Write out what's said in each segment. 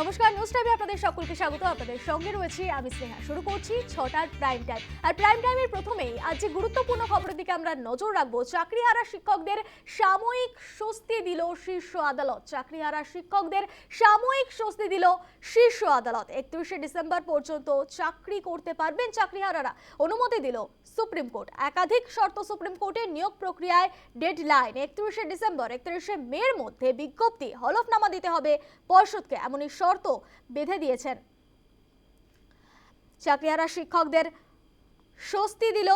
নমস্কার নিউজ টাইমে আপনাদের সকলকে স্বাগত। আপনাদের সঙ্গে রয়েছে আমি স্নেহা। শুরু করছি ছটার প্রাইম টাইম আর প্রাইম টাইমের প্রথমেই আজ যে গুরুত্বপূর্ণ খবরের দিকে আমরা নজর রাখব, চাকরিহারা শিক্ষকদের সাময়িক স্বস্তি দিল শীর্ষ আদালত। চাকরিহারা শিক্ষকদের সাময়িক স্বস্তি দিল শীর্ষ আদালত। একত্রিশে ডিসেম্বর পর্যন্ত চাকরি করতে পারবেন চাকরিহারারা। অনুমতি দিল সুপ্রিম কোর্ট। একাধিক শর্ত সুপ্রিম কোর্টের নিয়োগ প্রক্রিয়ায় ডেডলাইন একত্রিশে ডিসেম্বর, একত্রিশে মের মধ্যে বিজ্ঞপ্তি, হলফনামা দিতে হবে পর্ষদকে। এমনই শর্ত বেঁধে দিয়েছেন। চাকরিহারা শিক্ষকদের স্বস্তি দিল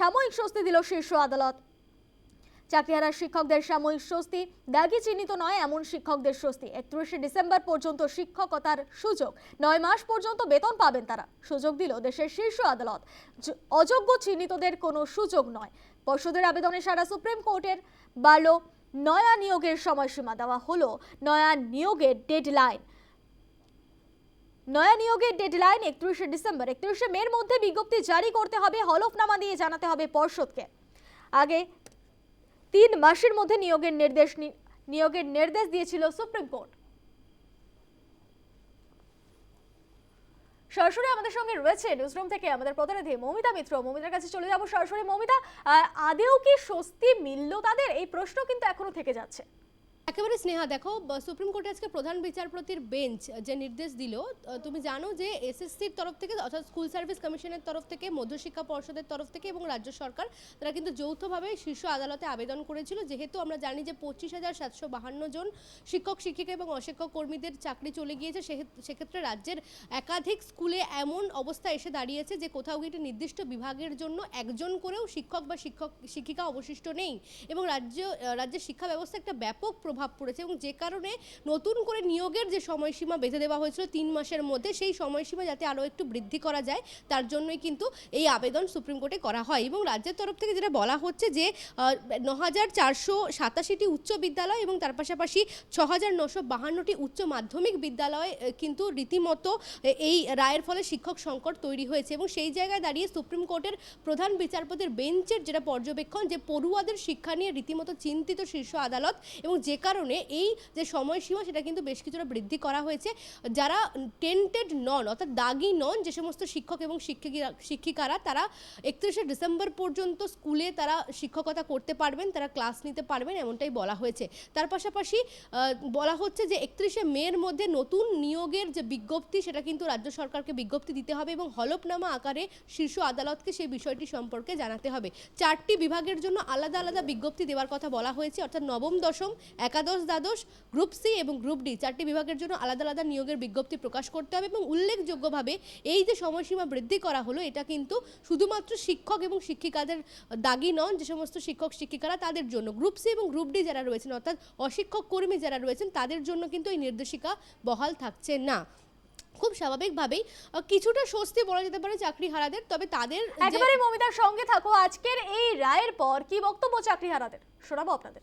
সাময়িক স্বস্তি দিল শীর্ষ আদালত। চাকরিহারা শিক্ষকদের সাময়িক স্বস্তি, দাগি চিহ্নিত নয় এমন শিক্ষকদের স্বস্তি। একত্রিশে ডিসেম্বর পর্যন্ত শিক্ষকতার সুযোগ, নয় মাস পর্যন্ত বেতন পাবেন তারা। সুযোগ দিল দেশের শীর্ষ আদালত। অযোগ্য চিহ্নিতদের কোনো সুযোগ নয়। পর্ষদের আবেদনে সারা সুপ্রিম কোর্টের বাড়ল, নয়া নিয়োগের সময়সীমা দেওয়া হলো, নয়া নিয়োগের ডেডলাইন। নয়া নিয়োগের ডেডলাইন একত্রিশে ডিসেম্বর। একত্রিশে মের মধ্যে বিজ্ঞপ্তি জারি করতে হবে, হলফনামা দিয়ে জানাতে হবে পর্ষদকে। আগে তিন মাসের মধ্যে নিয়োগের নির্দেশ নিয়োগের নির্দেশ দিয়েছিল সুপ্রিম কোর্ট। সরাসরি আমাদের সঙ্গে রয়েছে নিউজরুম থেকে আমাদের প্রতিনিধি মমিতা মিত্র। মমিতার কাছে চলে যাব সরাসরি। মমিতা আদেও কি স্বস্তি মিলল তাদের? এই প্রশ্ন কিন্তু এখনও থেকে যাচ্ছে। একেবারে স্নেহা, দেখো সুপ্রিম কোর্টে আজকে প্রধান বিচারপতির বেঞ্চ যে নির্দেশ দিল তুমি জানো যে এসএসসির তরফ থেকে অর্থাৎ স্কুল সার্ভিস কমিশনের তরফ থেকে, মধ্যশিক্ষা পর্ষদের তরফ থেকে এবং রাজ্য সরকার, তারা কিন্তু যৌথভাবে শীর্ষ আদালতে আবেদন করেছিল। যেহেতু আমরা জানি যে পঁচিশ হাজার সাতশো বাহান্ন জন শিক্ষক, শিক্ষিকা এবং অশিক্ষক কর্মীদের চাকরি চলে গিয়েছে সেক্ষেত্রে- রাজ্যের একাধিক স্কুলে এমন অবস্থা এসে দাঁড়িয়েছে যে কোথাও একটি নির্দিষ্ট বিভাগের জন্য একজন করেও শিক্ষক বা শিক্ষক, শিক্ষিকা অবশিষ্ট নেই এবং রাজ্য, রাজ্যের শিক্ষা ব্যবস্থা একটা ব্যাপক প্রভাব পড়েছে এবং যে কারণে নতুন করে নিয়োগের যে সময়সীমা বেঁধে দেওয়া হয়েছিল তিন মাসের মধ্যে, সেই সময়সীমা যাতে আরও একটু বৃদ্ধি করা যায়, তার জন্যই কিন্তু এই আবেদন সুপ্রিম কোর্টে করা হয় এবং রাজ্যের তরফ থেকে যেটা বলা হচ্ছে যে ন হাজার চারশো সাতাশিটি উচ্চ বিদ্যালয় এবং তার পাশাপাশি ছ হাজার নশো বাহান্নটি উচ্চ মাধ্যমিক বিদ্যালয় কিন্তু রীতিমতো এই রায়ের ফলে শিক্ষক সংকট তৈরি হয়েছে এবং সেই জায়গায় দাঁড়িয়ে সুপ্রিম কোর্টের প্রধান বিচারপতির বেঞ্চের যেটা পর্যবেক্ষণ যে পড়ুয়াদের শিক্ষা নিয়ে রীতিমতো চিন্তিত শীর্ষ আদালত এবং যে কারণে এই যে সময়সীমা, সেটা কিন্তু বেশ কিছুটা বৃদ্ধি করা হয়েছে। যারা টেন্টেড নন অর্থাৎ দাগি নন যে সমস্ত শিক্ষক এবং শিক্ষিকা শিক্ষিকারা, তারা একত্রিশে ডিসেম্বর পর্যন্ত স্কুলে তারা শিক্ষকতা করতে পারবেন, তারা ক্লাস নিতে পারবেন, এমনটাই বলা হয়েছে। তার পাশাপাশি বলা হচ্ছে যে একত্রিশে মের মধ্যে নতুন নিয়োগের যে বিজ্ঞপ্তি, সেটা কিন্তু রাজ্য সরকারকে বিজ্ঞপ্তি দিতে হবে এবং হলফনামা আকারে শীর্ষ আদালতকে সেই বিষয়টি সম্পর্কে জানাতে হবে। চারটি বিভাগের জন্য আলাদা আলাদা বিজ্ঞপ্তি দেওয়ার কথা বলা হয়েছে, অর্থাৎ নবম, দশম একাদশ, দ্বাদশ গ্রুপ সি এবং গ্রুপ ডি চারটি বিভাগের জন্য আলাদা আলাদা নিয়োগের বিজ্ঞপ্তি প্রকাশ করতে হবে এবং উল্লেখযোগ্যভাবে এই যে সময়সীমা বৃদ্ধি করা হলো, এটা কিন্তু শুধুমাত্র শিক্ষক এবং শিক্ষিকাদের দাগি নন, যে সমস্ত শিক্ষক, শিক্ষিকারা তাদের জন্য গ্রুপ সি এবং গ্রুপ ডি যারা রয়েছেন, অর্থাৎ অশিক্ষক কর্মী যারা রয়েছেন, তাদের জন্য কিন্তু এই নির্দেশিকা বহাল থাকছে না। খুব স্বাভাবিকভাবেই কিছুটা স্বস্তি বলা যেতে পারে চাকরি হারাদের তবে তাদের একেবারে মমিতার সঙ্গে থাকো, আজকের এই রায়ের পর কি বক্তব্য চাকরিহারাদের? শোনাবো আপনাদের।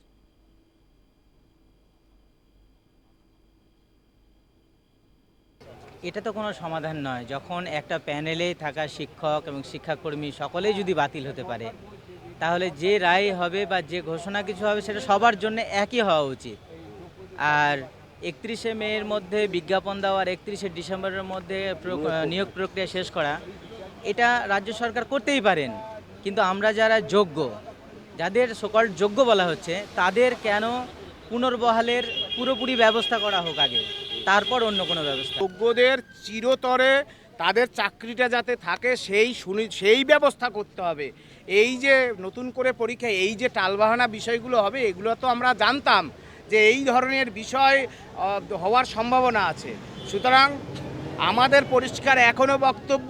এটা তো কোনো সমাধান নয়। যখন একটা প্যানেলে থাকা শিক্ষক এবং শিক্ষাকর্মী সকলেই যদি বাতিল হতে পারে তাহলে যে রায় হবে বা যে ঘোষণা কিছু হবে সেটা সবার জন্য একই হওয়া উচিত। আর একত্রিশে মের মধ্যে বিজ্ঞাপন দেওয়া আর একত্রিশে ডিসেম্বরের মধ্যে নিয়োগ প্রক্রিয়া। শেষ করা এটা রাজ্য সরকার করতেই পারেন। কিন্তু আমরা যারা যোগ্য যাদের সকল যোগ্য বলা হচ্ছে তাদের কেন পুনর্বহালের পুরোপুরি ব্যবস্থা করা হোক আগে? তারপর অন্য কোনো ব্যবস্থা। যোগ্যদের চিরতরে তাদের চাকরিটা যাতে থাকে, সেই শুনি সেই ব্যবস্থা করতে হবে। এই যে নতুন করে পরীক্ষা, এই যে টালবাহানা বিষয়গুলো হবে, এগুলো তো আমরা জানতাম যে এই ধরনের বিষয় হওয়ার সম্ভাবনা আছে। সুতরাং আমাদের পরিষ্কার এখনও বক্তব্য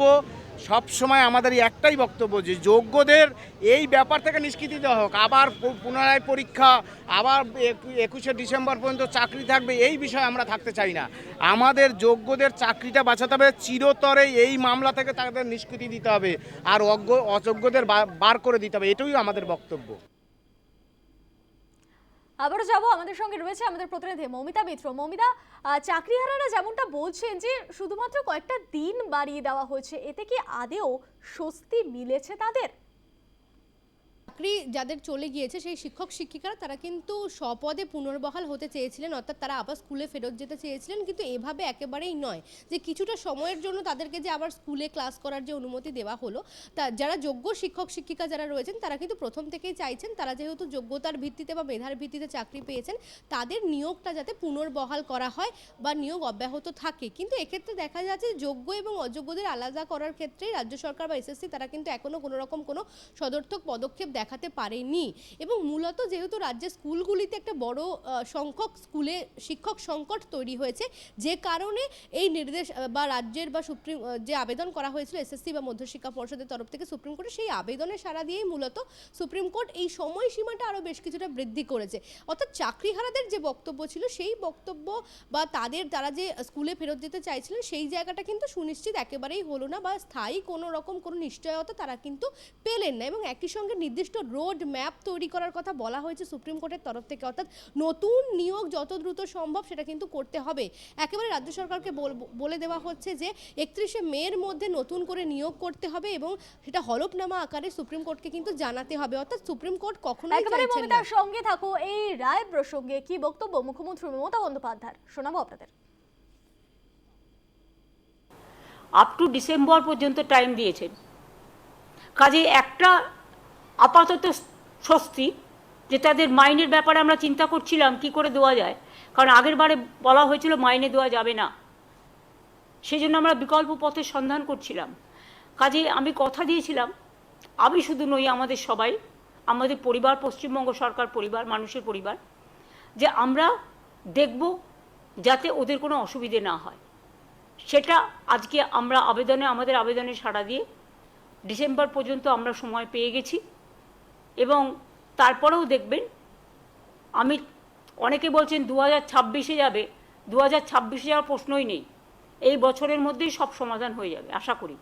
সব সময় আমাদের একটাই বক্তব্য যে যোগ্যদের এই ব্যাপার থেকে নিষ্কৃতি দেওয়া হোক। আবার পুনরায় পরীক্ষা, আবার একু- একুশে ডিসেম্বর পর্যন্ত চাকরি থাকবে, এই বিষয়ে আমরা থাকতে চাই না। আমাদের যোগ্যদের চাকরিটা বাঁচাতে হবে, চিরতরে এই মামলা থেকে তাদের নিষ্কৃতি দিতে হবে, আর অজ্ঞ, অযোগ্যদের বার করে দিতে হবে এটাই আমাদের বক্তব্য। আবারও যাব। আমাদের সঙ্গে রয়েছে আমাদের প্রতিনিধি মমিতা মিত্র। মমিতা চাকরি চাকরিহারারা যেমনটা বলছেন যে, শুধুমাত্র কয়েকটা দিন বাড়িয়ে দেওয়া হয়েছে, এতে কি আদেও স্বস্তি মিলেছে তাদের? চাকরি যাদের চলে গিয়েছে, সেই শিক্ষক শিক্ষিকারা তারা কিন্তু স্বপদে পুনর্বহাল হতে চেয়েছিলেন, অর্থাৎ তারা আবার স্কুলে ফেরত যেতে চেয়েছিলেন, কিন্তু এভাবে একেবারেই নয় যে কিছুটা সময়ের জন্য তাদেরকে যে আবার স্কুলে ক্লাস করার যে অনুমতি দেওয়া হলো, তা যারা যোগ্য শিক্ষক শিক্ষিকা যারা রয়েছেন, তারা কিন্তু প্রথম থেকেই চাইছেন তারা যেহেতু যোগ্যতার ভিত্তিতে বা মেধার ভিত্তিতে চাকরি পেয়েছেন, তাদের নিয়োগটা যাতে পুনর্বহাল করা হয় বা নিয়োগ অব্যাহত থাকে। কিন্তু এক্ষেত্রে দেখা যাচ্ছে যোগ্য এবং অযোগ্যদের আলাদা করার ক্ষেত্রে রাজ্য সরকার বা এসএসসি তারা কিন্তু এখনও কোনো রকম কোনো সদর্থক পদক্ষেপ দেখাতে পারেনি এবং মূলত যেহেতু রাজ্যের স্কুলগুলিতে একটা বড় সংখ্যক স্কুলে শিক্ষক সংকট তৈরি হয়েছে, যে কারণে এই নির্দেশ বা রাজ্যের বা সুপ্রিম যে আবেদন করা হয়েছিল, এসএসসি বা মধ্যশিক্ষা পর্ষদের তরফ থেকে সুপ্রিম কোর্টে, সেই আবেদনের সাড়া দিয়েই মূলত সুপ্রিম কোর্ট এই সময়সীমাটা আরও বেশ কিছুটা বৃদ্ধি করেছে। অর্থাৎ চাকরিহারাদের যে বক্তব্য ছিল, সেই বক্তব্য বা তাদের, তারা যে স্কুলে ফেরত যেতে চাইছিলেন, সেই জায়গাটা কিন্তু সুনিশ্চিত একেবারেই হলো না বা স্থায়ী কোনো রকম কোনো নিশ্চয়তা তারা কিন্তু পেলেন না। এবং একই সঙ্গে নির্দিষ্ট রোড ম্যাপ তৈরি করার কথা বলা হয়েছে সুপ্রিম কোর্টের তরফ থেকে। অর্থাৎ নতুন নিয়োগ যত দ্রুত সম্ভব সেটা কিন্তু করতে হবে। একেবারে রাজ্য সরকারকে বল- বলে দেওয়া হচ্ছে যে একত্রিশে মের মধ্যে নতুন করে নিয়োগ করতে হবে এবং সেটা হলফনামা আকারে সুপ্রিম কোর্টকে কিন্তু জানাতে হবে। অর্থাৎ সুপ্রিম কোর্ট একেবারে চাইছেন সঙ্গে থাকো এই রায় প্রসঙ্গে কি বক্তব্য? মুখ্যমন্ত্রী মমতা বন্দ্যোপাধ্যায় শোনাবো আপনাদের। আপ টু ডিসেম্বর পর্যন্ত টাইম দিয়েছেন। কাজে একটা আপাতত স্বস্তি, যে তাদের মাইনের ব্যাপারে আমরা চিন্তা করছিলাম কি করে দেওয়া যায়। কারণ আগের বারে বলা হয়েছিল মাইনে দেওয়া যাবে না। সেই জন্য আমরা বিকল্প পথের সন্ধান করছিলাম। কাজে আমি কথা দিয়েছিলাম, আমি শুধু নই আমাদের সবাই, আমাদের পরিবার, পশ্চিমবঙ্গ সরকার পরিবার, মানুষের পরিবার, যে আমরা দেখব যাতে ওদের কোনো অসুবিধে না হয়। সেটা আজকে আমরা আবেদনে, আমাদের আবেদনে সাড়া দিয়ে ডিসেম্বর পর্যন্ত আমরা সময় পেয়ে গেছি। এবং তারপরেও দেখবেন, আমি অনেকে বলছেন দু হাজার ছাব্বিশে যাবে দু হাজার ছাব্বিশে যাওয়ার প্রশ্নই নেই। এই বছরের মধ্যেই সব সমাধান হয়ে যাবে, আশা করি।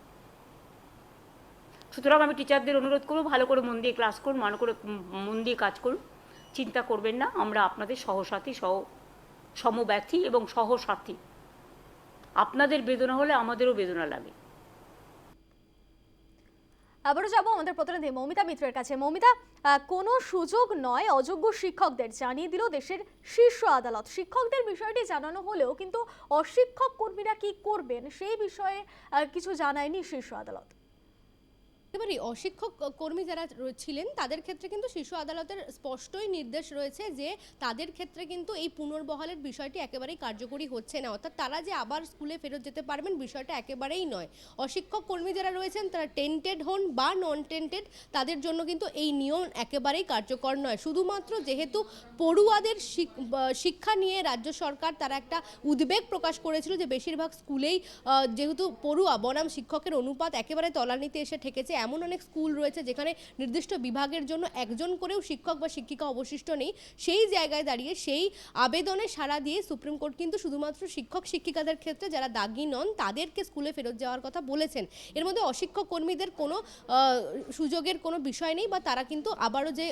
সুতরাং আমি টিচারদের অনুরোধ করব, ভালো করে মন দিয়ে ক্লাস করুন মনে করে মন দিয়ে কাজ করুন। চিন্তা করবেন না, আমরা আপনাদের সহসাথী, সহ, সমব্যথী এবং সহসাথী। আপনাদের বেদনা হলে আমাদেরও বেদনা লাগে। আবারও যাব আমাদের প্রতিনিধি মৌমিতা মিত্রের কাছে। মৌমিতা কোন সুযোগ নয় অযোগ্য শিক্ষকদের। জানিয়ে দিল দেশের শীর্ষ আদালত। শিক্ষকদের বিষয়টি জানানো হলেও কিন্তু অশিক্ষক কর্মীরা কি করবেন সেই বিষয়ে কিছু জানায়নি শীর্ষ আদালত। এবারে অশিক্ষক কর্মী যারা ছিলেন, তাদের ক্ষেত্রে কিন্তু শিশু আদালতের স্পষ্টই নির্দেশ রয়েছে যে, তাদের ক্ষেত্রে কিন্তু এই পুনর্বহালের বিষয়টি একেবারেই কার্যকরী হচ্ছে না। অর্থাৎ তারা যে আবার স্কুলে ফেরত যেতে পারবেন, বিষয়টা একেবারেই নয়। অশিক্ষক, কর্মী যারা রয়েছেন, তারা টেন্টেড হন বা নন টেন্টেড তাদের জন্য কিন্তু এই নিয়ম একেবারেই কার্যকর নয়। শুধুমাত্র যেহেতু পড়ুয়াদের শিক- শিক্ষা নিয়ে রাজ্য সরকার তারা একটা উদ্বেগ প্রকাশ করেছিল যে, বেশিরভাগ স্কুলেই যেহেতু পড়ুয়া, বনাম শিক্ষকের অনুপাত একেবারে তলানিতে এসে ঠেকেছে এমন অনেক স্কুল রয়েছে যেখানে নির্দিষ্ট বিভাগের জন্য একজন করেও শিক্ষক বা শিক্ষিকা অবশিষ্ট নেই। সেই জায়গায় দাঁড়িয়ে সেই আবেদনে সাড়া দিয়ে সুপ্রিম কোর্ট কিন্তু শুধুমাত্র শিক্ষক শিক্ষিকাদের ক্ষেত্রে যারা দাগি নন, তাদেরকে স্কুলে ফেরত যাওয়ার কথা বলেছেন। এর মধ্যে অশিক্ষক কর্মীদের কোনো সুযোগের কোনো বিষয় নেই বা তারা কিন্তু আবারও যে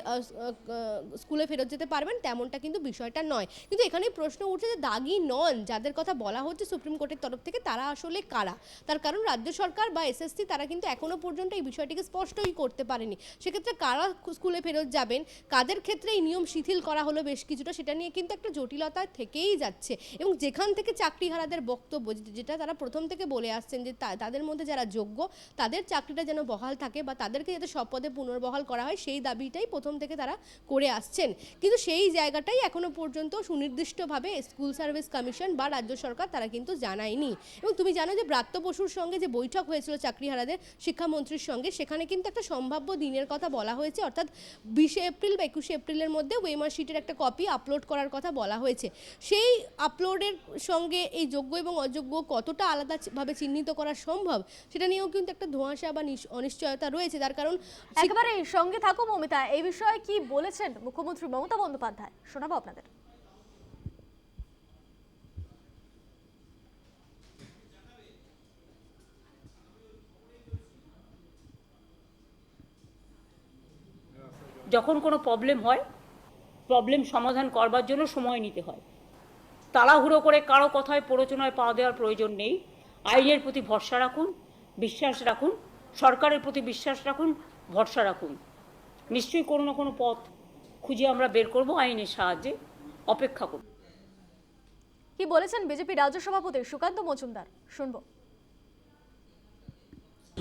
স্কুলে ফেরত যেতে পারবেন তেমনটা কিন্তু বিষয়টা নয়। কিন্তু এখানে প্রশ্ন উঠছে যে দাগি নন যাদের কথা বলা হচ্ছে সুপ্রিম কোর্টের তরফ থেকে তারা আসলে কারা? তার কারণ রাজ্য সরকার বা এসএসসি তারা কিন্তু এখনও পর্যন্ত এই বিষয়টিকে স্পষ্টই করতে পারেনি। সেক্ষেত্রে কারা স্কুলে ফেরত যাবেন? কাদের ক্ষেত্রে এই নিয়ম শিথিল করা হলো? বেশ কিছুটা সেটা নিয়ে কিন্তু একটা জটিলতা থেকেই যাচ্ছে। এবং যেখান থেকে চাকরিহারাদের বক্তব্য যেটা তারা প্রথম থেকে বলে আসছেন যে তাদের মধ্যে যারা যোগ্য, তাদের চাকরিটা যেন বহাল থাকে বা তাদেরকে যাতে সব পদে পুনর্বহাল করা হয়, সেই দাবিটাই প্রথম থেকে তারা করে আসছেন। কিন্তু সেই জায়গাটাই এখনও পর্যন্ত সুনির্দিষ্টভাবে স্কুল সার্ভিস কমিশন বা রাজ্য সরকার তারা কিন্তু জানায়নি। এবং তুমি জানো যে ব্রাত্য বসুর সঙ্গে যে বৈঠক হয়েছিল চাকরিহারাদের শিক্ষামন্ত্রীর সঙ্গে সেখানে কিন্তু একটা সম্ভাব্য দিনের কথা বলা হয়েছে, অর্থাৎ বিশে এপ্রিল বা একুশে এপ্রিলের মধ্যে ওয়েমার শিটের একটা কপি আপলোড করার কথা বলা হয়েছে। সেই আপলোডের সঙ্গে এই যোগ্য এবং অযোগ্য কতটা আলাদাভাবে চিহ্নিত করা সম্ভব, সেটা নিয়েও কিন্তু একটা ধোঁয়াশা বা নিশ- অনিশ্চয়তা রয়েছে। তার কারণ একেবারে সঙ্গে থাকো, মমিতা। এই বিষয়ে কি বলেছেন মুখ্যমন্ত্রী মমতা বন্দ্যোপাধ্যায়? শোনাবো আপনাদের। যখন কোনো প্রবলেম হয় প্রবলেম সমাধান করবার জন্য সময় নিতে হয়। তাড়াহুড়ো করে কারও কথায় প্ররোচনায় পা দেওয়ার প্রয়োজন নেই। আইনের প্রতি ভরসা রাখুন, বিশ্বাস রাখুন, সরকারের প্রতি বিশ্বাস রাখুন, ভরসা রাখুন। নিশ্চয়ই কোনো না কোনো পথ খুঁজে আমরা বের করব আইনের সাহায্যে। অপেক্ষা করব কি বলেছেন বিজেপি রাজ্য সভাপতি সুকান্ত মজুমদার? শুনব।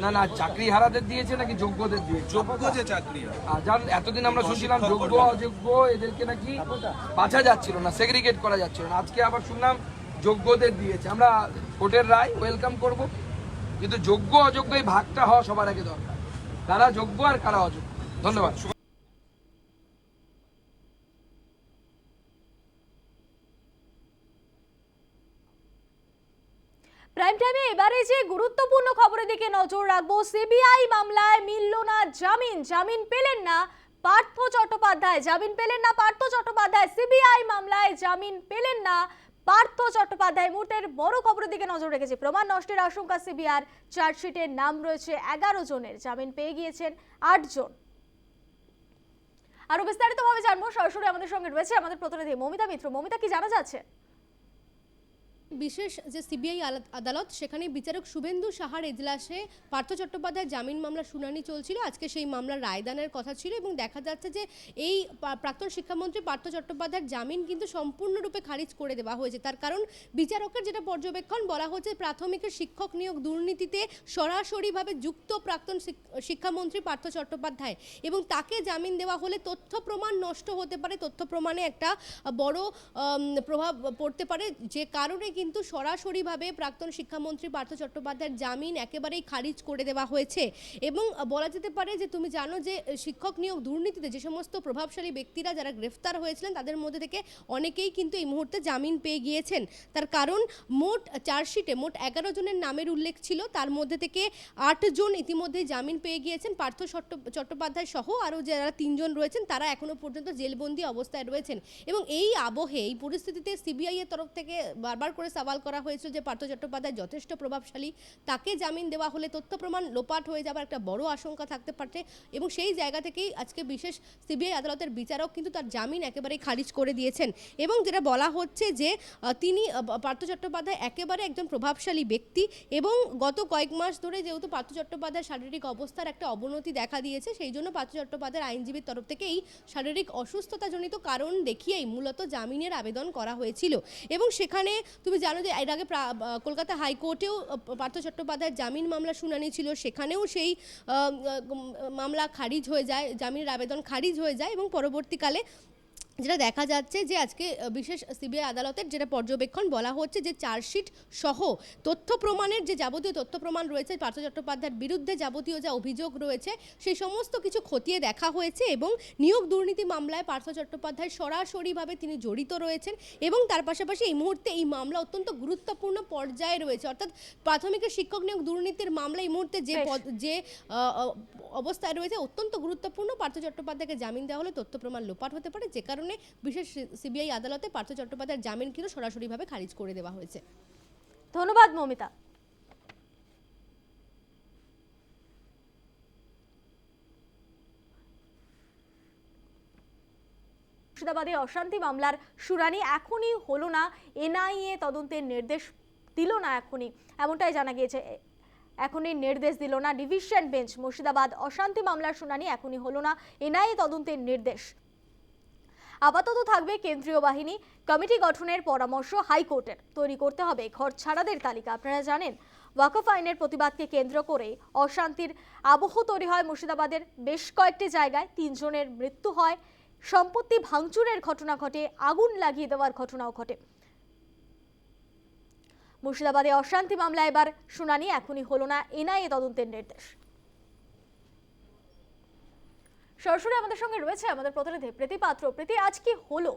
না না চাকরি হারাদের দিয়েছে নাকি যোগ্যদের দিয়েছে? যোগ্য যে চাকরি যার এতদিন আমরা শুনছিলাম যোগ্য অযোগ্য এদেরকে নাকি বাছা যাচ্ছিল না সেগ্রিগেট করা যাচ্ছিল না। আজকে আবার শুনলাম যোগ্যদের দিয়েছে। আমরা কোর্টের রায় ওয়েলকাম করব কিন্তু যোগ্য অযোগ্য এই ভাগটা হওয়া সবার আগে দরকার। কারা যোগ্য আর কারা অযোগ্য? ধন্যবাদ। প্রাইম টাইমে এবারে যে গুরুত্বপূর্ণ খবরের দিকে নজর রাখব সিবিআই মামলায় মিলল না জামিন। জামিন পেলেন না পার্থ চট্টোপাধ্যায়। জামিন পেলেন না পার্থ চট্টোপাধ্যায়। সিবিআই মামলায় জামিন পেলেন না পার্থ চট্টোপাধ্যায়। মুহূর্তের বড় খবরের দিকে নজর রেখেছে। প্রমাণ নষ্টের আশঙ্কা সিবিআর চার্জশিটের নাম রয়েছে এগারো জনের। জামিন পেয়ে গিয়েছেন আট জন। আরও বিস্তারিতভাবে জানব, সরাসরি আমাদের সঙ্গে রয়েছে আমাদের প্রতিনিধি মমিতা মিত্র। মমিতা, কি জানা যাচ্ছে? বিশেষ যে সিবিআই আদালত সেখানে বিচারক শুভেন্দু সাহার এজলাসে পার্থ চট্টোপাধ্যায় জামিন মামলার শুনানি চলছিল। আজকে সেই মামলার রায়দানের কথা ছিল এবং দেখা যাচ্ছে যে এই প্রাক্তন শিক্ষামন্ত্রী পার্থ চট্টোপাধ্যায়ের জামিন কিন্তু সম্পূর্ণরূপে খারিজ করে দেওয়া হয়েছে। তার কারণ বিচারকের যেটা পর্যবেক্ষণ, বলা হচ্ছে প্রাথমিকের শিক্ষক নিয়োগ দুর্নীতিতে সরাসরিভাবে যুক্ত প্রাক্তন শিক- শিক্ষামন্ত্রী পার্থ চট্টোপাধ্যায় এবং তাকে জামিন দেওয়া হলে তথ্য প্রমাণ নষ্ট হতে পারে। তথ্য প্রমাণে একটা বড় প্রভাব পড়তে পারে। যে কারণে কিন্তু সরাসরিভাবে প্রাক্তন শিক্ষামন্ত্রী পার্থ চট্টোপাধ্যায়ের জামিন একেবারেই খারিজ করে দেওয়া হয়েছে। এবং বলা যেতে পারে যে তুমি জানো যে, শিক্ষক নিয়োগ দুর্নীতিতে যে সমস্ত প্রভাবশালী ব্যক্তিরা যারা গ্রেফতার হয়েছিলেন, তাদের মধ্যে থেকে অনেকেই কিন্তু এই মুহূর্তে জামিন পেয়ে গিয়েছেন। তার কারণ মোট চার্জশিটে মোট এগারো জনের নামের উল্লেখ ছিল। তার মধ্যে থেকে আট জন ইতিমধ্যেই জামিন পেয়ে গিয়েছেন। পার্থ চট্টো- চট্টোপাধ্যায় সহ আরও যারা তিনজন রয়েছেন, তারা এখনও পর্যন্ত জেলবন্দি অবস্থায় রয়েছেন। এবং এই আবহে, এই পরিস্থিতিতে সিবিআই এর তরফ থেকে বারবার করে সওয়াল করা হয়েছিল যে পার্থ চট্টোপাধ্যায় যথেষ্ট প্রভাবশালী। তাকে জামিন দেওয়া হলে তথ্য প্রমাণ লোপাট হয়ে যাবার একটা বড় আশঙ্কা থাকতে পারছে এবং সেই জায়গা থেকেই আজকে বিশেষ সিবিআই আদালতের বিচারক কিন্তু তার জামিন একেবারেই খারিজ করে দিয়েছেন। এবং যেটা বলা হচ্ছে যে তিনি পার্থ চট্টোপাধ্যায় একেবারে একজন প্রভাবশালী ব্যক্তি এবং গত কয়েক মাস ধরে যেহেতু পার্থ চট্টোপাধ্যায়ের শারীরিক অবস্থার একটা অবনতি দেখা দিয়েছে, সেই জন্য পার্থ চট্টোপাধ্যায়ের আইনজীবীর তরফ থেকে এই শারীরিক অসুস্থতাজনিত কারণ দেখিয়েই মূলত জামিনের আবেদন করা হয়েছিল। এবং সেখানে তুমি জানো যে এর আগে কলকাতা হাইকোর্টেও পার্থ চট্টোপাধ্যায়ের জামিন মামলা শুনানি ছিল। সেখানেও সেই মামলা খারিজ হয়ে যায়, জামিনের আবেদন খারিজ হয়ে যায় এবং পরবর্তীকালে যেটা দেখা যাচ্ছে যে আজকে বিশেষ সিবিআই আদালতের যেটা পর্যবেক্ষণ বলা হচ্ছে যে চার্জশিট সহ তথ্য প্রমাণের যে যাবতীয় তথ্য প্রমাণ রয়েছে পার্থ চট্টোপাধ্যায়ের বিরুদ্ধে যাবতীয় যা অভিযোগ রয়েছে সেই সমস্ত কিছু খতিয়ে দেখা হয়েছে এবং নিয়োগ দুর্নীতি মামলায় পার্থ চট্টোপাধ্যায় সরাসরিভাবে তিনি জড়িত রয়েছেন এবং তার পাশাপাশি এই মুহূর্তে এই মামলা অত্যন্ত গুরুত্বপূর্ণ পর্যায়ে রয়েছে। অর্থাৎ প্রাথমিকের শিক্ষক নিয়োগ দুর্নীতির মামলা এই মুহূর্তে যে পদ- যে অবস্থায় রয়েছে অত্যন্ত গুরুত্বপূর্ণ পার্থ চট্টোপাধ্যায়কে জামিন দেওয়া হলে তথ্য প্রমাণ লোপাট হতে পারে যে কারণে বিশেষ সিবিআই আদালতে পার্থ চট্টোপাধ্যায়ের জামিন কিন্তু সরাসরিভাবে খারিজ করে দেওয়া হয়েছে। ধন্যবাদ, মমিতা। মুর্শিদাবাদে অশান্তি মামলার শুনানি এখনই হলো না। এনআইএ তদন্তের নির্দেশ দিল না এখনই। এমনটাই জানা গিয়েছে। এখনই নির্দেশ দিল না। ডিভিশন বেঞ্চ মুর্শিদাবাদ অশান্তি মামলার শুনানি এখনই হলো না। এনআইএ তদন্তের নির্দেশ। আপাতত থাকবে কেন্দ্রীয় বাহিনী। কমিটি গঠনের পরামর্শ হাইকোর্টের। তৈরি করতে হবে ঘর ছাড়াদের তালিকা। আপনারা জানেন, ওয়াকফ আইনের প্রতিবাদকে কেন্দ্র করে অশান্তির আবহ তৈরি হয় মুর্শিদাবাদের। বেশ কয়েকটি জায়গায় তিনজনের মৃত্যু হয়। সম্পত্তি ভাঙচুরের ঘটনা ঘটে, আগুন লাগিয়ে দেওয়ার ঘটনাও ঘটে। মুর্শিদাবাদে অশান্তি মামলা এবার শুনানি এখনই হলো না। এনআইএ তদন্তের নির্দেশ। সরাসরি আমাদের সঙ্গে রয়েছে আমাদের প্রতিনিধি প্রীতি পাত্র। প্রীতি আজ কি হলো?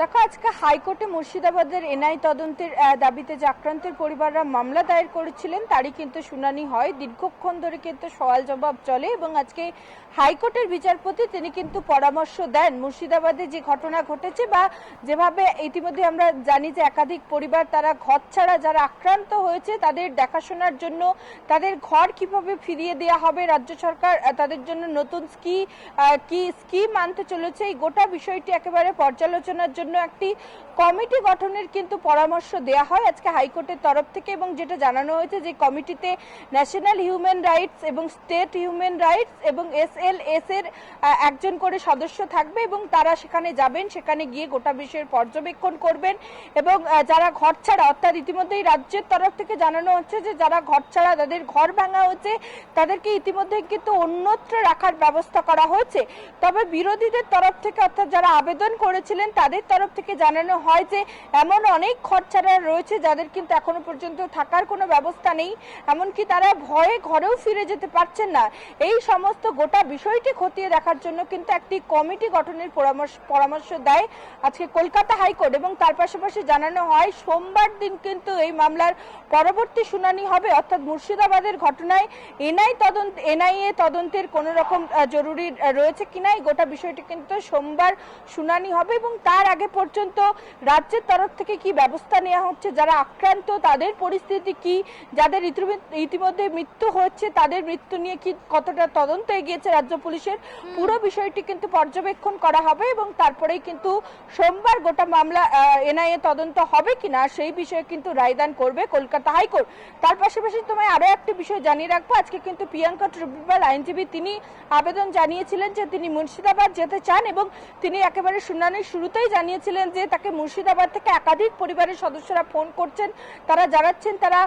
দেখো, আজকে হাইকোর্টে মুর্শিদাবাদের এনআই তদন্তের দাবিতে যে আক্রান্তের পরিবাররা মামলা দায়ের করেছিলেন, তারই কিন্তু শুনানি হয়। দীর্ঘক্ষণ ধরে কিন্তু সওয়াল জবাব চলে এবং আজকে হাইকোর্টের বিচারপতি তিনি কিন্তু পরামর্শ দেন মুর্শিদাবাদে যে ঘটনা ঘটেছে বা যেভাবে ইতিমধ্যে আমরা জানি যে একাধিক পরিবার তারা ঘর ছাড়া যারা আক্রান্ত হয়েছে, তাদের দেখাশোনার জন্য তাদের ঘর কীভাবে ফিরিয়ে দেওয়া হবে, রাজ্য সরকার তাদের জন্য নতুন স্কি কি স্কিম আনতে চলেছে, এই গোটা বিষয়টি একেবারে পর্যালোচনার জন্য জন্য একটি কমিটি গঠনের কিন্তু পরামর্শ দেওয়া হয় আজকে হাইকোর্টের তরফ থেকে এবং যেটা জানানো হয়েছে যে কমিটিতে ন্যাশনাল হিউম্যান রাইটস এবং স্টেট হিউম্যান রাইটস এবং এস এল এস এর একজন করে সদস্য থাকবে এবং তারা সেখানে যাবেন, সেখানে গিয়ে গোটা বিষয়ের পর্যবেক্ষণ করবেন এবং যারা ঘর ছাড়া, অর্থাৎ ইতিমধ্যেই রাজ্যের তরফ থেকে জানানো হচ্ছে যে যারা ঘর ছাড়া তাদের ঘর ভাঙা হচ্ছে তাদেরকে ইতিমধ্যে কিন্তু অন্যত্র রাখার ব্যবস্থা করা হয়েছে। তবে বিরোধীদের তরফ থেকে, অর্থাৎ যারা আবেদন করেছিলেন, তাদের তরফ থেকে জানানো হয় যে এমন অনেক খরচারা রয়েছে যাদের কিন্তু এখনও পর্যন্ত থাকার কোনো ব্যবস্থা নেই। এমনকি তারা ভয়ে ঘরেও ফিরে যেতে পারছেন না। এই সমস্ত গোটা বিষয়টি খতিয়ে দেখার জন্য কিন্তু একটি কমিটি গঠনের পরামর্শ পরামর্শ দেয় আজকে কলকাতা হাইকোর্ট এবং তার পাশাপাশি জানানো হয় সোমবার দিন কিন্তু এই মামলার পরবর্তী শুনানি হবে। অর্থাৎ মুর্শিদাবাদের ঘটনায় এনআই তদন্ত, এনআইএ তদন্তের কোনো রকম জরুরি রয়েছে কিনা এই গোটা বিষয়টি কিন্তু সোমবার শুনানি হবে এবং তার আগে পর্যন্ত রাজ্যের তরফ থেকে কি ব্যবস্থা নেওয়া হচ্ছে? যারা আক্রান্ত তাদের পরিস্থিতি কি? যাদের ইতিমধ্যে- মৃত্যু হচ্ছে তাদের মৃত্যু নিয়ে কি কতটা তদন্ত এগিয়েছে রাজ্য পুলিশের? পুরো বিষয়টি কিন্তু পর্যবেক্ষণ করা হবে এবং তারপরেই কিন্তু সোমবার গোটা মামলা এনআইএ তদন্ত হবে কিনা সেই বিষয়ে কিন্তু রায়দান করবে কলকাতা হাইকোর্ট। তার পাশাপাশি তোমায় আরও একটি বিষয় জানিয়ে রাখব। আজকে কিন্তু প্রিয়াঙ্কা ট্রিব্যুনাল আইনজীবী তিনি আবেদন জানিয়েছিলেন যে তিনি মুর্শিদাবাদ যেতে চান এবং তিনি একেবারে শুনানির শুরুতেই জানিয়েছিলেন যে তাকে মুর্শিদাবাদ থেকে একাধিক পরিবারের সদস্যরা ফোন করছেন। তারা জানাচ্ছেন তারা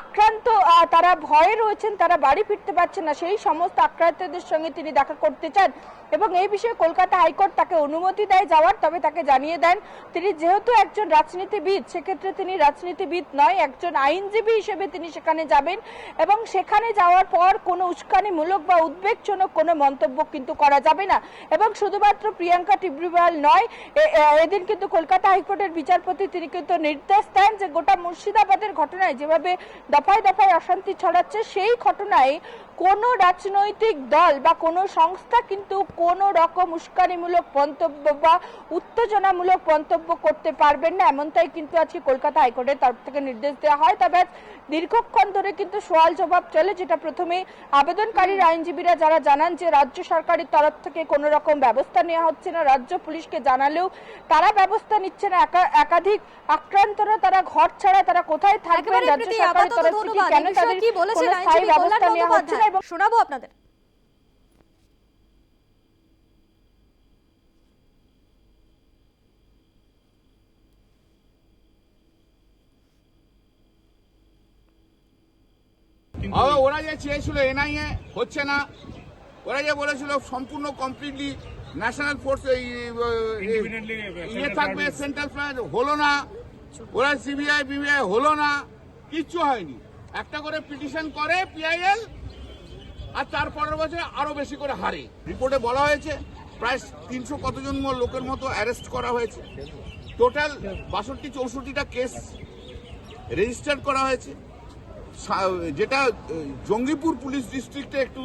আক্রান্ত তারা ভয়ে রয়েছেন, তারা বাড়ি ফিরতে পারছেন না। সেই সমস্ত আক্রান্তদের সঙ্গে তিনি দেখা করতে চান। এবং এই বিষয়ে কলকাতা হাইকোর্ট তাকে অনুমতি দেয় যাওয়ার, তবে তাকে জানিয়ে দেন তিনি যেহেতু একজন রাজনীতিবিদ, সেক্ষেত্রে তিনি রাজনীতিবিদ নয়, একজন আইনজীবী হিসেবে তিনি সেখানে যাবেন এবং সেখানে যাওয়ার পর কোনো উস্কানিমূলক বা উদ্বেগজনক কোনো মন্তব্য কিন্তু করা যাবে না। এবং শুধুমাত্র প্রিয়াঙ্কা টিব্রিবাল নয় এদিন কিন্তু কলকাতা হাইকোর্টের বিচারপতি তিনি কিন্তু নির্দেশ দেন যে গোটা মুর্শিদাবাদের ঘটনায় যেভাবে দফায় দফায় অশান্তি ছড়াচ্ছে, সেই ঘটনায় কোনো রাজনৈতিক দল বা কোনো সংস্থা কিন্তু কোনো রকম উস্কানিমূলক মন্তব্য বা উত্তেজনামূলক মন্তব্য করতে পারবেন না। এমনটাই কিন্তু আজকে কলকাতা হাইকোর্টের তরফ থেকে নির্দেশ দেওয়া হয়। তবে দীর্ঘক্ষণ ধরে কিন্তু সওয়াল জবাব চলে যেটা প্রথমে আবেদনকারীর আইনজীবীরা যারা জানান যে রাজ্য সরকারের তরফ থেকে কোনো রকম ব্যবস্থা নেওয়া হচ্ছে না রাজ্য পুলিশকে জানালেও তারা ব্যবস্থা নিচ্ছে না। একাধিক আক্রান্তরা তারা ঘর ছাড়া তারা কোথায় থাকবেন? রাজ্য সরকারের তরফ থেকে কেন তাদের কোনো স্থায়ী ব্যবস্থা নেওয়া হচ্ছে না? এবং শোনাবো আপনাদের। ওরা যে চেয়েছিল এনআইএ হচ্ছে না। ওরা যে বলেছিল সম্পূর্ণ কমপ্লিটলি ন্যাশনাল ফোর্স ইয়ে থাকবে সেন্ট্রাল ফ্লাইট হলো না। ওরা সিবিআই বিবিআই হলো না। কিচ্ছু হয়নি। একটা করে পিটিশন করে পিআইএল আর তার পরের বছরে আরও বেশি করে হারে। রিপোর্টে বলা হয়েছে, প্রায় তিনশো কতজন লোকের মতো অ্যারেস্ট করা হয়েছে। টোটাল বাষট্টি চৌষট্টিটা কেস রেজিস্টার করা হয়েছে। যেটা জঙ্গিপুর পুলিশ ডিস্ট্রিক্টে একটু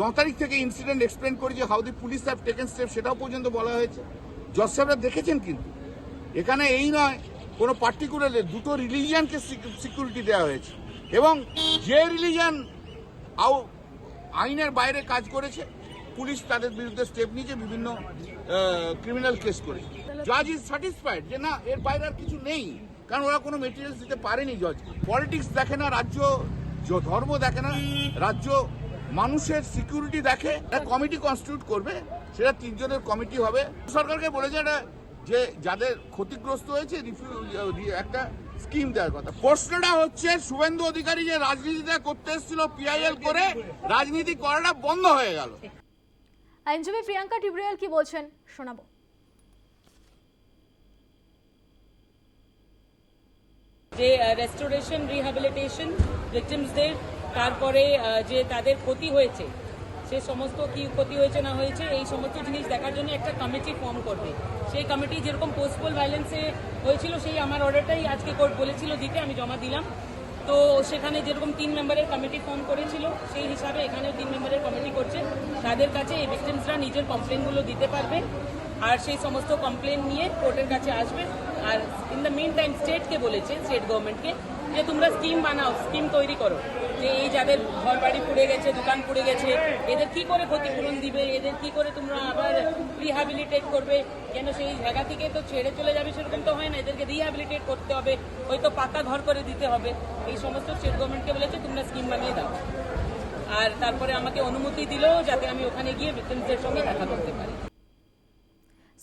ন তারিখ থেকে ইনসিডেন্ট এক্সপ্লেন করেছে how the police have taken step সেটাও পর্যন্ত বলা হয়েছে। জজ সাহেবরা দেখেছেন কিন্তু। এখানে এই নয়, কোনো পার্টিকুলার দুটো রিলিজিয়ানকে সিকিউরিটি দেওয়া হয়েছে। এবং যে রিলিজিয়ান আও আইনের বাইরে কাজ করেছে। পুলিশ তাদের বিরুদ্ধে স্টেপ নিয়েছে, বিভিন্ন ক্রিমিনাল কেস করে জাজ ইজ স্যাটিসফাইড যে না, এর বাইরে আর কিছু নেই। কারণ ওরা কোনো মেটেরিয়ালস দিতে পারেনি জজ পলিটিক্স দেখে না, রাজ্য ধর্ম দেখে না, রাজ্য মানুষের সিকিউরিটি দেখে। একটা কমিটি কনস্টিটিউট করবে, সেটা তিনজনের কমিটি হবে। সরকারকে বলেছে এটা যে, যাদের ক্ষতিগ্রস্ত হয়েছে একটা স্কিম দেওয়ার কথা। প্রশ্নটা হচ্ছে শুভেন্দু অধিকারী যে রাজনীতিটা করতে এসেছিল পিআইএল করে রাজনীতি করাটা বন্ধ হয়ে গেল। আইনজীবী প্রিয়াঙ্কা টিব্রিয়াল কি বলছেন? শোনাবো। যে রেস্টোরেশন রিহ্যাবিলিটেশন ভিকটিমসদের তারপরে যে তাদের ক্ষতি হয়েছে সে সমস্ত কি ক্ষতি হয়েছে, না হয়েছে, এই সমস্ত জিনিস দেখার জন্য একটা কমিটি ফর্ম করবে। সেই কমিটি যেরকম পোস্টপোল ভায়োলেন্সে হয়েছিল, সেই আমার অর্ডারটাই আজকে কোর্ট বলেছিল দিতে, আমি জমা দিলাম। তো সেখানে যেরকম তিন মেম্বারের কমিটি ফর্ম করেছিল, সেই হিসাবে এখানেও তিন মেম্বারের কমিটি করছে। তাদের কাছে এই ভিকটিমসরা নিজের কমপ্লেনগুলো দিতে পারবে, আর সেই সমস্ত কমপ্লেন নিয়ে কোর্টের কাছে আসবে। আর ইন দ্য মেন টাইম স্টেটকে বলেছে স্টেট গভর্নমেন্টকে যে তোমরা স্কিম বানাও স্কিম তৈরি করো। যে এই যাদের ঘর বাড়ি পুড়ে গেছে, দোকান পুড়ে গেছে, এদের কি করে ক্ষতিপূরণ দিবে? এদের কি করে তোমরা আবার রিহ্যাবিলিটেট করবে? কেন সেই জায়গা থেকে তো ছেড়ে চলে যাবে সেরকম তো হয় না। এদেরকে রিহ্যাবিলিটেট করতে হবে, হয়তো পাকা ঘর করে দিতে হবে। এই সমস্ত স্টেট গভর্নমেন্টকে বলেছে, তোমরা স্কিম বানিয়ে দাও। আর তারপরে আমাকে অনুমতি দিল যাতে আমি ওখানে গিয়ে ভিক্টিমসদের সঙ্গে দেখা করতে পারি।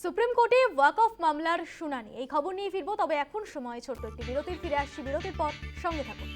সুপ্রিম কোর্টে ওয়াক অফ মামলার শুনানি। এই খবর নিয়ে ফিরবো, তবে এখন সময় ছোট্ট একটি বিরতির, ফিরে আসছি বিরতির পর সঙ্গে থাকুন।